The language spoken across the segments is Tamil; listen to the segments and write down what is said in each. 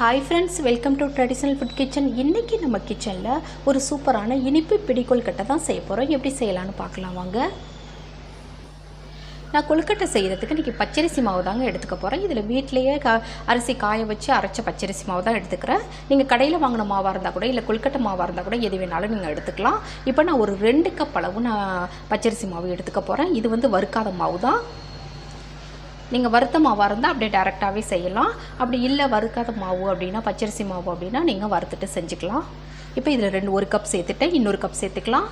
Hi friends welcome to traditional food kitchen இன்றைக்கி நம்ம கிச்சனில் ஒரு சூப்பரான இனிப்பு பிடி கட்டை தான் செய்ய போகிறோம் எப்படி செய்யலாம்னு பார்க்கலாம் வாங்க. நான் கொழுக்கட்டை செய்கிறதுக்கு இன்றைக்கி பச்சரிசி மாவு தாங்க எடுத்துக்க போகிறேன் இதில் வீட்டிலேயே க அரிசி காய வச்சு அரைச்ச பச்சரிசி மாவு தான் எடுத்துக்கிறேன். நீங்கள் கடையில் வாங்கின மாவாக இருந்தால் கூட இல்லை கொழுக்கட்டை மாவாக இருந்தால் கூட எது வேணாலும் நீங்கள் எடுத்துக்கலாம். இப்போ நான் ஒரு ரெண்டு கப் அளவு நான் பச்சரிசி மாவு எடுத்துக்க போகிறேன் இது வந்து வறுக்காத மாவு தான். நீங்கள் வறுத்த மாவாக இருந்தால் அப்படியே டேரெக்டாகவே செய்யலாம். அப்படி இல்லை வறுக்காத மாவு அப்படின்னா பச்சரிசி மாவு அப்படின்னா நீங்கள் வறுத்துட்டு செஞ்சுக்கலாம். இப்போ இதில் ரெண்டு ஒரு கப் சேர்த்துட்டேன். இன்னொரு கப் சேர்த்துக்கலாம்.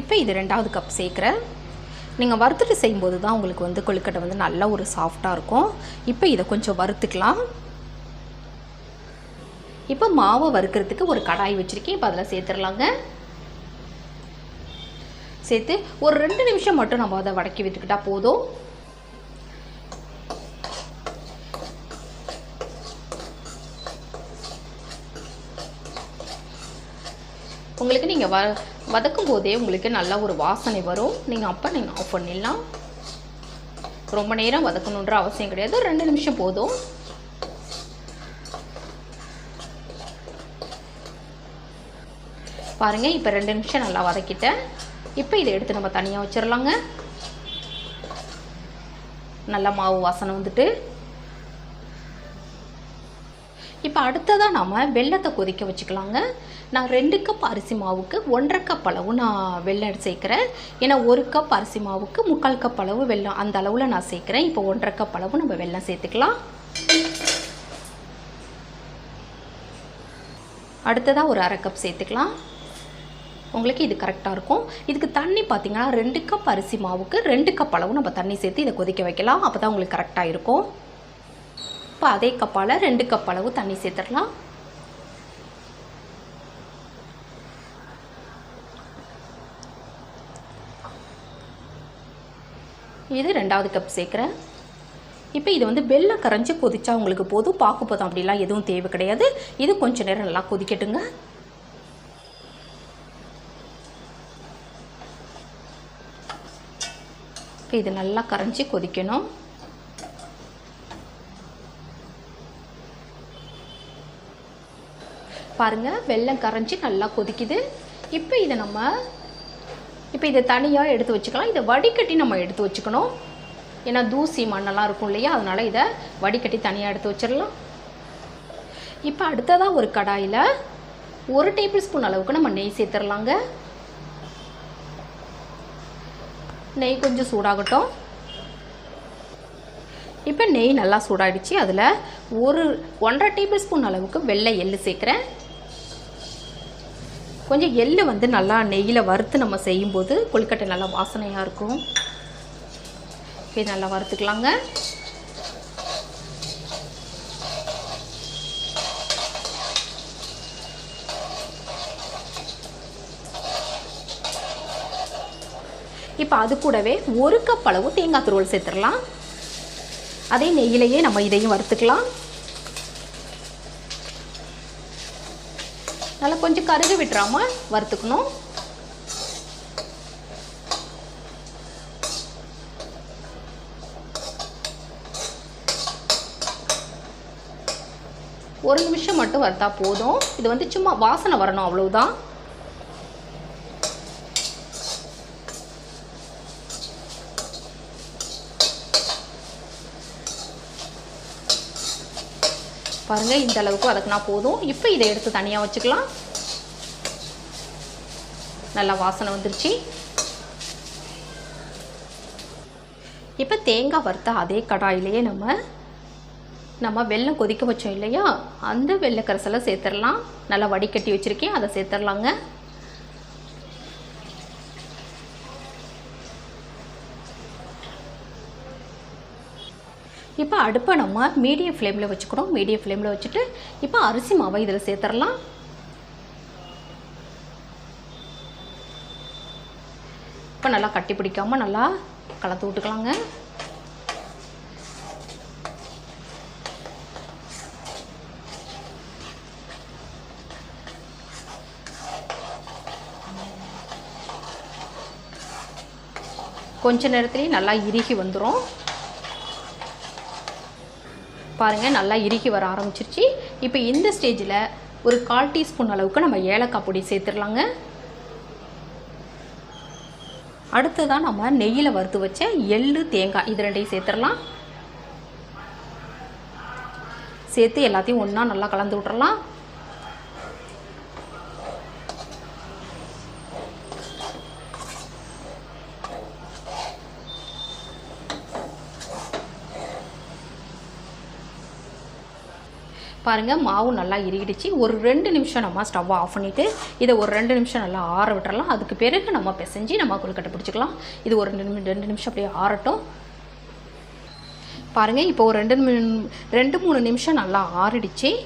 இப்போ இது ரெண்டாவது கப் சேர்க்குறேன். நீங்கள் வறுத்துட்டு செய்யும்போது தான் உங்களுக்கு வந்து கொழுக்கட்டை வந்து நல்லா ஒரு சாஃப்டாக இருக்கும். இப்போ இதை கொஞ்சம் வறுத்துக்கலாம். இப்போ மாவை வறுக்கிறதுக்கு ஒரு கடாய் வச்சுருக்கேன். இப்போ அதில் சேர்த்துடலாங்க. சேர்த்து ஒரு ரெண்டு நிமிஷம் மட்டும் நம்ம அதை வடக்கி விட்டுக்கிட்டால் போதும். உங்களுக்கு நீங்கள் வ வதக்கும் போதே உங்களுக்கு நல்ல ஒரு வாசனை வரும். நீங்கள் அப்போ நீங்கள் ஆஃப் பண்ணிடலாம். ரொம்ப நேரம் வதக்கணுன்ற அவசியம் கிடையாது. ரெண்டு நிமிஷம் போதும். பாருங்கள் இப்போ ரெண்டு நிமிஷம் நல்லா வதக்கிட்டேன். இப்போ இதை எடுத்து நம்ம தனியாக வச்சிடலாங்க நல்லா மாவு வாசனை வந்துட்டு இப்போ அடுத்ததாக நாம் வெள்ளத்தை கொதிக்க வச்சுக்கலாங்க. நான் ரெண்டு கப் அரிசி மாவுக்கு ஒன்றரை கப் அளவு நான் வெள்ளம் சேர்க்குறேன். ஏன்னா ஒரு கப் அரிசி மாவுக்கு முக்கால் கப் அளவு வெள்ளம் அந்த அளவில் நான் சேர்க்குறேன். இப்போ ஒன்றரை கப் அளவு நம்ம வெள்ளம் சேர்த்துக்கலாம். அடுத்ததாக ஒரு அரை கப் சேர்த்துக்கலாம். உங்களுக்கு இது கரெக்டாக இருக்கும். இதுக்கு தண்ணி பார்த்தீங்கன்னா ரெண்டு கப் அரிசி மாவுக்கு ரெண்டு கப் அளவு நம்ம தண்ணி சேர்த்து இதை கொதிக்க வைக்கலாம். அப்போ தான் உங்களுக்கு கரெக்டாக இருக்கும். இப்போ அதே கப்பால் ரெண்டு கப் அளவு தண்ணி சேர்த்துடலாம். இது ரெண்டாவது கப் சேர்க்குறேன். இப்போ இது வந்து வெள்ளம் கரைஞ்சி கொதிச்சா உங்களுக்கு போதும். பார்க்க போதும். அப்படிலாம் எதுவும் தேவை கிடையாது. இது கொஞ்சம் நேரம் நல்லா கொதிக்கட்டுங்க. இப்போ இது நல்லா கரைஞ்சி கொதிக்கணும். பாருங்கள் வெள்ளம் கரைஞ்சி நல்லா கொதிக்குது. இப்போ இதை நம்ம இப்போ இதை தனியாக எடுத்து வச்சுக்கலாம். இதை வடிகட்டி நம்ம எடுத்து வச்சுக்கணும். ஏன்னா தூசி மண்ணெல்லாம் இருக்கும் இல்லையா? அதனால் இதை வடிகட்டி தனியாக எடுத்து வச்சிடலாம். இப்போ அடுத்ததாக ஒரு கடாயில் ஒரு டேபிள் ஸ்பூன் அளவுக்கு நம்ம நெய் சேர்த்துடலாங்க. நெய் கொஞ்சம் சூடாகட்டும். இப்போ நெய் நல்லா சூடாகிடுச்சு அதில் ஒரு ஒன்றரை டேபிள் ஸ்பூன் அளவுக்கு வெள்ளை எள்ளு சேர்க்குறேன். கொஞ்சம் எள்ளு வந்து நல்லா நெய்யில் வறுத்து நம்ம செய்யும்போது கொழுக்கட்டை நல்லா வாசனையாக இருக்கும். இப்போ நல்லா வறுத்துக்கலாங்க. இப்போ அது கூடவே ஒரு கப் அளவு தேங்காய் துருவல் சேர்த்துடலாம். அதே நெய்யிலேயே நம்ம இதையும் வறுத்துக்கலாம். நல்லா கொஞ்சம் கருகு விட்டுறாம வறுத்துக்கணும். ஒரு நிமிஷம் மட்டும் வறுத்தா போதும். இது வந்து சும்மா வாசனை வரணும் அவ்வளவுதான். பாருங்கள் இந்த அளவுக்கு வதக்குனா போதும். இப்போ இதை எடுத்து தனியாக வச்சுக்கலாம். நல்லா வாசனை வந்துருச்சு. இப்போ தேங்காய் வறுத்த அதே கடாயிலேயே நம்ம நம்ம வெள்ளம் கொதிக்க வச்சோம் இல்லையா? அந்த வெள்ளை கரசலை சேர்த்துடலாம். நல்லா வடிகட்டி வச்சுருக்கேன் அதை சேர்த்துடலாங்க. இப்போ அடுப்பை நம்ம மீடியம் ஃப்ளேமில் வச்சுக்கணும். மீடியம் ஃப்ளேமில் வச்சுட்டு இப்போ அரிசி மாவை இதில் சேர்த்துடலாம். இப்போ நல்லா கட்டி பிடிக்காமல் நல்லா கலந்து விட்டுக்கலாங்க. கொஞ்ச நேரத்துலேயே நல்லா இறுகி வந்துடும் பாருங்கள் நல்லா இறுக்கி வர ஆரம்பிச்சிருச்சு. இப்போ இந்த ஸ்டேஜில் ஒரு கால் டீஸ்பூன் அளவுக்கு நம்ம ஏலக்காய் பொடி சேர்த்துடலாங்க. அடுத்ததான் நம்ம நெய்யில் வறுத்து வச்ச எள்ளு தேங்காய் இது ரெண்டையும் சேர்த்துடலாம். சேர்த்து எல்லாத்தையும் ஒன்றா நல்லா கலந்து விட்றலாம் பாருங்கள் மாவு நல்லா இறுகிடுச்சு. ஒரு ரெண்டு நிமிஷம் நம்ம ஸ்டவ்வை ஆஃப் பண்ணிவிட்டு இதை ஒரு ரெண்டு நிமிஷம் நல்லா ஆற விட்டுறலாம். அதுக்கு பிறகு நம்ம பிசைஞ்சு நம்ம கொழுக்கட்டை பிடிச்சிக்கலாம். இது ஒரு ரெண்டு நிமி- ரெண்டு நிமிஷம் அப்படியே ஆறட்டும். பாருங்கள் இப்போ ஒரு ரெண்டு ரெண்டு மூணு நிமிஷம் நல்லா ஆறிடுச்சு.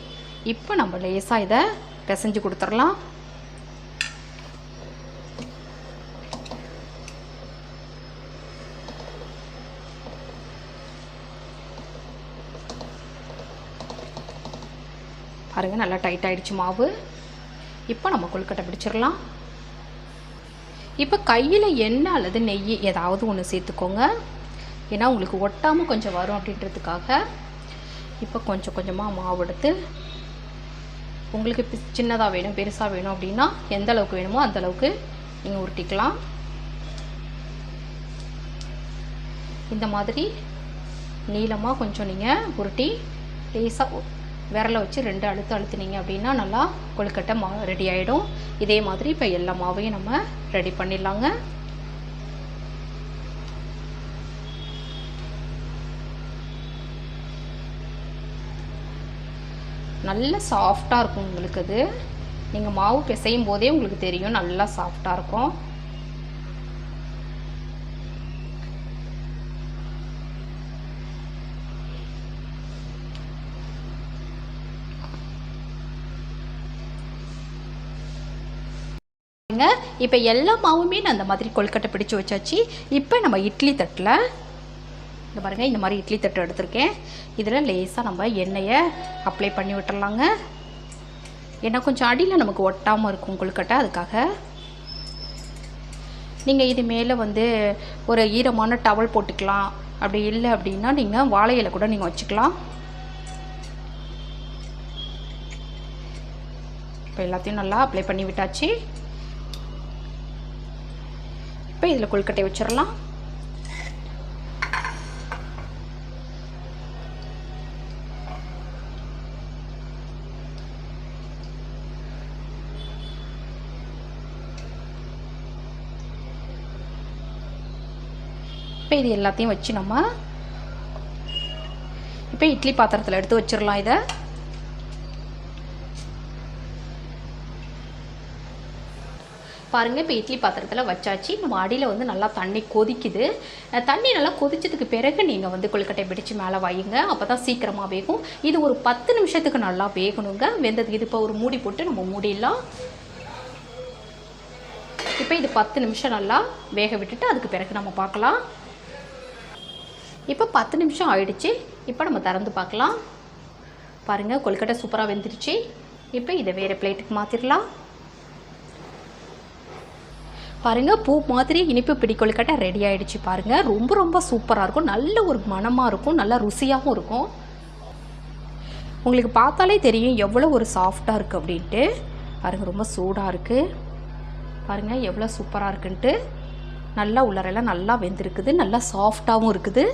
இப்போ நம்ம லேசாக இதை பிசைஞ்சு கொடுத்துடலாம். பாருங்கள் நல்லா டைட் ஆயிடுச்சு மாவு. இப்போ நம்ம கொழுக்கட்டை பிடிச்சிடலாம். இப்போ கையில் எண்ணெய் அல்லது நெய் ஏதாவது ஒன்று சேர்த்துக்கோங்க. ஏன்னா உங்களுக்கு ஒட்டாமல் கொஞ்சம் வரும் அப்படின்றதுக்காக இப்போ கொஞ்சம் கொஞ்சமாக மாவு எடுத்து உங்களுக்கு சின்னதாக வேணும் பெருசாக வேணும் அப்படின்னா எந்த அளவுக்கு வேணுமோ அந்த அளவுக்கு நீங்கள் உருட்டிக்கலாம். இந்த மாதிரி நீளமாக கொஞ்சம் நீங்கள் உருட்டி லேசாக விரலை வச்சு ரெண்டு அழுத்து அழுத்துனீங்க அப்படின்னா நல்லா கொழுக்கட்டை மா ரெடி ஆகிடும் இதே மாதிரி இப்போ எல்லா மாவையும் நம்ம ரெடி பண்ணிடலாங்க. நல்ல சாஃப்டாக இருக்கும் உங்களுக்கு அது. நீங்கள் மாவு பிசையும் போதே உங்களுக்கு தெரியும் நல்லா சாஃப்டாக இருக்கும். பாருங்க. இப்போ எல்லா மாவுமே நான் அந்த மாதிரி கொழுக்கட்டை பிடிச்சு வச்சாச்சு. இப்போ நம்ம இட்லி தட்டில் இந்த பாருங்க இந்த மாதிரி இட்லி தட்டு எடுத்திருக்கேன். இதில் லேசாக நம்ம எண்ணெயை அப்ளை பண்ணி விட்டுறலாங்க. ஏன்னா கொஞ்சம் அடியில் நமக்கு ஒட்டாமல் இருக்கும் கொழுக்கட்டை அதுக்காக. நீங்கள் இது மேலே வந்து ஒரு ஈரமான டவல் போட்டுக்கலாம். அப்படி இல்லை அப்படின்னா நீங்கள் வாழை இலை கூட நீங்கள் வச்சுக்கலாம். இப்போ எல்லாத்தையும் நல்லா அப்ளை பண்ணி விட்டாச்சு. இப்போ இதில் கொழுக்கட்டை வச்சிடலாம். இப்போ இது எல்லாத்தையும் வச்சு நம்ம இப்போ இட்லி பாத்திரத்தில் எடுத்து வச்சிடலாம் இதை. பாருங்கள் இப்போ இட்லி பாத்திரத்தில் வச்சாச்சு. நம்ம அடியில் வந்து நல்லா தண்ணி கொதிக்குது. தண்ணி நல்லா கொதிச்சதுக்கு பிறகு நீங்கள் வந்து கொழுக்கட்டை பிடிச்சு மேலே வையுங்க. அப்போ தான் சீக்கிரமாக வேகும். இது ஒரு பத்து நிமிஷத்துக்கு நல்லா வேகணுங்க. வெந்ததுக்கு இது இப்போ ஒரு மூடி போட்டு நம்ம மூடிடலாம். இப்போ இது பத்து நிமிஷம் நல்லா வேக விட்டுட்டு அதுக்கு பிறகு நம்ம பார்க்கலாம். இப்போ பத்து நிமிஷம் ஆயிடுச்சு. இப்போ நம்ம திறந்து பார்க்கலாம். பாருங்கள் கொழுக்கட்டை சூப்பராக வெந்துருச்சு. இப்போ இதை வேறு பிளேட்டுக்கு மாற்றிடலாம் பாருங்கள் பூ மாதிரி இனிப்பு பிடி கொழுக்கட்டை ரெடி ஆகிடுச்சு பாருங்கள் ரொம்ப ரொம்ப சூப்பராக இருக்கும். நல்ல ஒரு மனமாக இருக்கும். நல்லா ருசியாகவும் இருக்கும். உங்களுக்கு பார்த்தாலே தெரியும் எவ்வளோ ஒரு சாஃப்டாக இருக்குது அப்படின்ட்டு. பாருங்கள் ரொம்ப சூடாக இருக்குது பாருங்கள் எவ்வளோ சூப்பராக இருக்குன்ட்டு. நல்லா உள்ளரெல்லாம் நல்லா வெந்திருக்குது. நல்லா சாஃப்டாகவும் இருக்குது.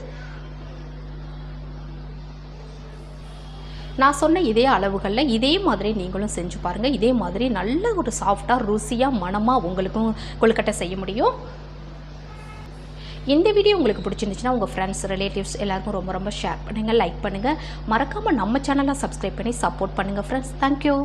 நான் சொன்ன இதே அளவுகளில் இதே மாதிரி நீங்களும் செஞ்சு பாருங்கள் இதே மாதிரி நல்ல ஒரு சாஃப்டாக ருசியாக மனமாக உங்களுக்கும் கொழுக்கட்டை செய்ய முடியும். இந்த வீடியோ உங்களுக்கு பிடிச்சிருந்துச்சுன்னா உங்கள் ஃப்ரெண்ட்ஸ் ரிலேட்டிவ்ஸ் எல்லாருக்கும் ரொம்ப ரொம்ப ஷேர் பண்ணுங்கள் லைக் பண்ணுங்கள் மறக்காமல் நம்ம சேனலை சப்ஸ்கிரைப் பண்ணி சப்போர்ட் பண்ணுங்கள் ஃப்ரெண்ட்ஸ் தேங்க்யூ